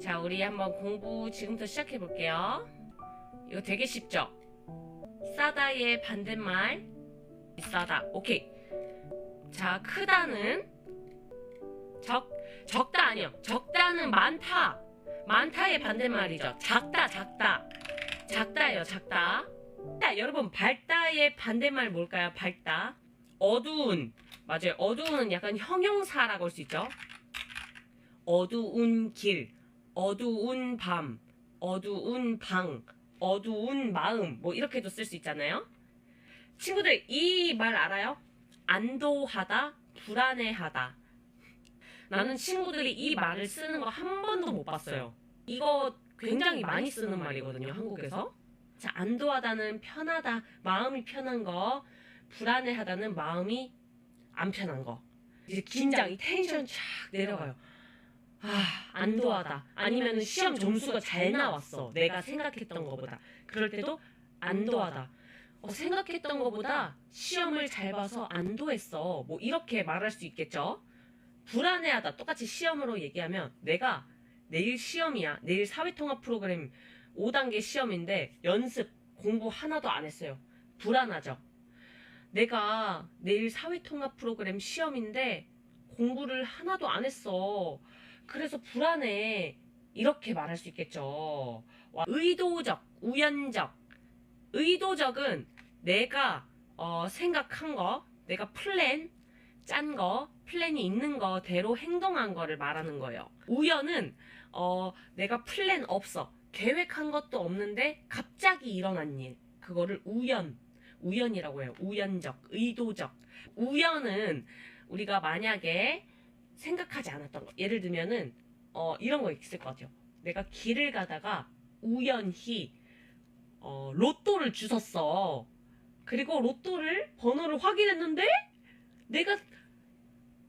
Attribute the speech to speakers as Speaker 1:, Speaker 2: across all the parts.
Speaker 1: 자, 우리 한번 공부 지금부터 시작해 볼게요. 이거 되게 쉽죠? 싸다의 반대말 비싸다. 오케이. 자, 크다는 적 적다 아니요. 적다는 많다. 많다의 반대말이죠. 작다, 작다. 작다예요, 작다. 자, 여러분 밝다의 반대말 뭘까요? 밝다. 어두운. 맞아요. 어두운은 약간 형용사라고 할 수 있죠. 어두운 길, 어두운 밤, 어두운 방, 어두운 마음 뭐 이렇게도 쓸 수 있잖아요. 친구들 이 말 알아요? 안도하다, 불안해하다. 나는 친구들이 이 말을 쓰는 거 한 번도 못 봤어요. 이거 굉장히 많이 쓰는 말이거든요, 한국에서. 자, 안도하다는 편하다, 마음이 편한 거, 불안해하다는 마음이 안 편한 거. 이제 긴장이 텐션 쫙 내려가요. 아, 안도하다. 아니면 시험 점수가 잘 나왔어. 내가 생각했던 것보다. 그럴 때도 안도하다. 어, 생각했던 것보다 시험을 잘 봐서 안도했어. 뭐 이렇게 말할 수 있겠죠. 불안해하다. 똑같이 시험으로 얘기하면 내가 내일 시험이야. 내일 사회통합 프로그램 5단계 시험인데 연습 공부 하나도 안 했어요. 불안하죠. 내가 내일 사회통합 프로그램 시험인데 공부를 하나도 안 했어. 그래서 불안해. 이렇게 말할 수 있겠죠. 와, 의도적, 우연적. 의도적은 내가 어, 생각한 거, 내가 플랜, 짠 거, 플랜이 있는 거대로 행동한 거를 말하는 거예요. 우연은 어, 내가 플랜 없어. 계획한 것도 없는데 갑자기 일어난 일. 그거를 우연, 우연이라고 해요. 우연적, 의도적. 우연은 우리가 만약에 생각하지 않았던 거. 예를 들면은 어, 이런 거 있을 것 같아요. 내가 길을 가다가 우연히 어, 로또를 주웠어. 그리고 로또를 번호를 확인했는데 내가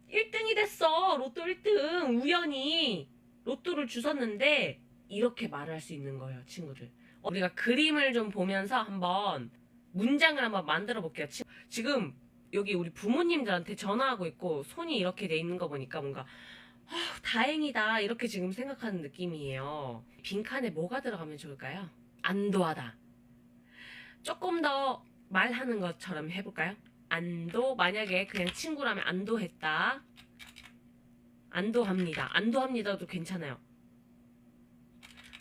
Speaker 1: 1등이 됐어. 로또 1등. 우연히 로또를 주웠는데 이렇게 말할 수 있는 거예요, 친구들. 어, 우리가 그림을 좀 보면서 한번 문장을 한번 만들어 볼게요. 치- 지금 여기 우리 부모님들한테 전화하고 있고 손이 이렇게 돼 있는 거 보니까 뭔가 아, 다행이다 이렇게 지금 생각하는 느낌이에요. 빈칸에 뭐가 들어가면 좋을까요? 안도하다. 조금 더 말하는 것처럼 해볼까요? 안도 만약에 그냥 친구라면 안도했다. 안도합니다. 안도합니다도 괜찮아요.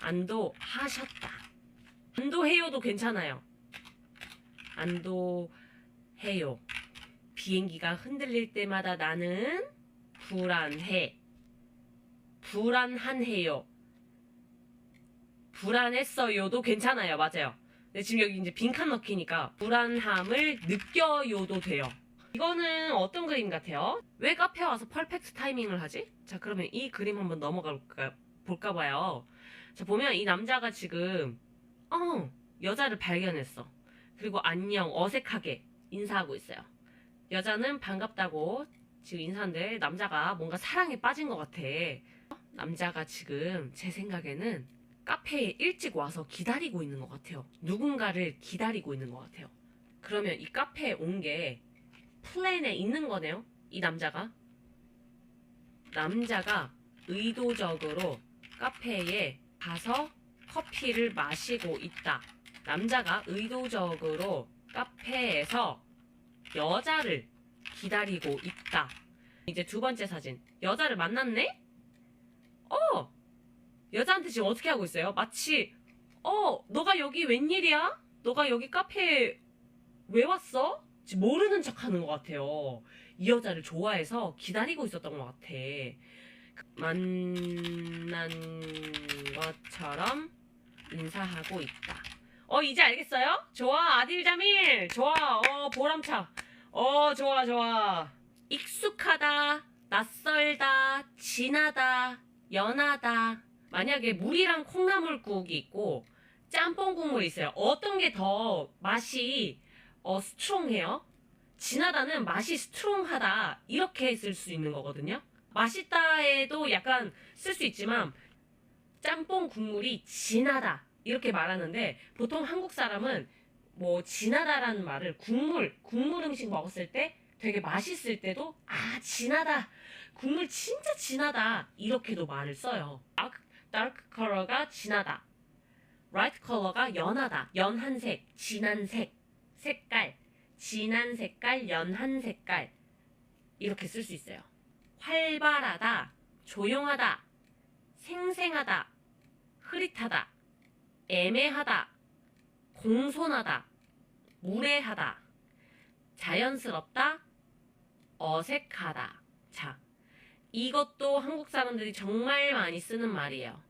Speaker 1: 안도하셨다. 안도해요도 괜찮아요. 안도해요. 비행기가 흔들릴 때마다 나는 불안해. 불안한해요. 불안했어요도 괜찮아요. 맞아요. 근데 지금 여기 이제 빈칸 넣기니까 불안함을 느껴요도 돼요. 이거는 어떤 그림 같아요? 왜 카페 와서 펄펙트 타이밍을 하지? 자, 그러면 이 그림 한번 넘어가 볼까, 볼까 봐요. 자, 보면 이 남자가 지금, 어, 여자를 발견했어. 그리고 안녕, 어색하게 인사하고 있어요. 여자는 반갑다고 지금 인사하는데 남자가 뭔가 사랑에 빠진 것 같아. 남자가 지금 제 생각에는 카페에 일찍 와서 기다리고 있는 것 같아요. 누군가를 기다리고 있는 것 같아요. 그러면 이 카페에 온 게 플랜에 있는 거네요. 이 남자가. 남자가 의도적으로 카페에 가서 커피를 마시고 있다. 남자가 의도적으로 카페에서 여자를 기다리고 있다. 이제 두 번째 사진. 여자를 만났네? 어! 여자한테 지금 어떻게 하고 있어요? 마치, 어, 너가 여기 웬일이야? 너가 여기 카페에 왜 왔어? 지금 모르는 척 하는 것 같아요. 이 여자를 좋아해서 기다리고 있었던 것 같아. 만난 것처럼 인사하고 있다. 어, 이제 알겠어요? 좋아, 아딜 자밀. 좋아, 어, 보람차. 어, 좋아, 좋아. 익숙하다, 낯설다, 진하다, 연하다. 만약에 물이랑 콩나물국이 있고 짬뽕 국물이 있어요. 어떤 게 더 맛이 어, 스트롱해요? 진하다는 맛이 스트롱하다 이렇게 쓸 수 있는 거거든요. 맛있다에도 약간 쓸 수 있지만 짬뽕 국물이 진하다 이렇게 말하는데 보통 한국 사람은 뭐 진하다라는 말을 국물 국물 음식 먹었을 때 되게 맛있을 때도 아 진하다 국물 진짜 진하다 이렇게도 말을 써요. 아, dark color가 진하다. light color가 연하다. 연한 색, 진한 색, 색깔, 진한 색깔, 연한 색깔 이렇게 쓸 수 있어요. 활발하다, 조용하다, 생생하다, 흐릿하다, 애매하다, 공손하다, 무례하다, 자연스럽다, 어색하다. 자, 이것도 한국 사람들이 정말 많이 쓰는 말이에요.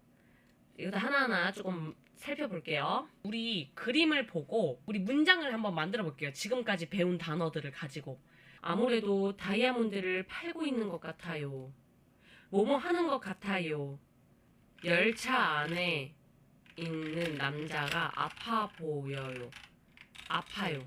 Speaker 1: 이것도 하나하나 조금 살펴볼게요. 우리 그림을 보고 우리 문장을 한번 만들어 볼게요. 지금까지 배운 단어들을 가지고. 아무래도 다이아몬드를 팔고 있는 것 같아요. 뭐뭐 하는 것 같아요. 열차 안에 있는 남자가 아파 보여요. 아파요.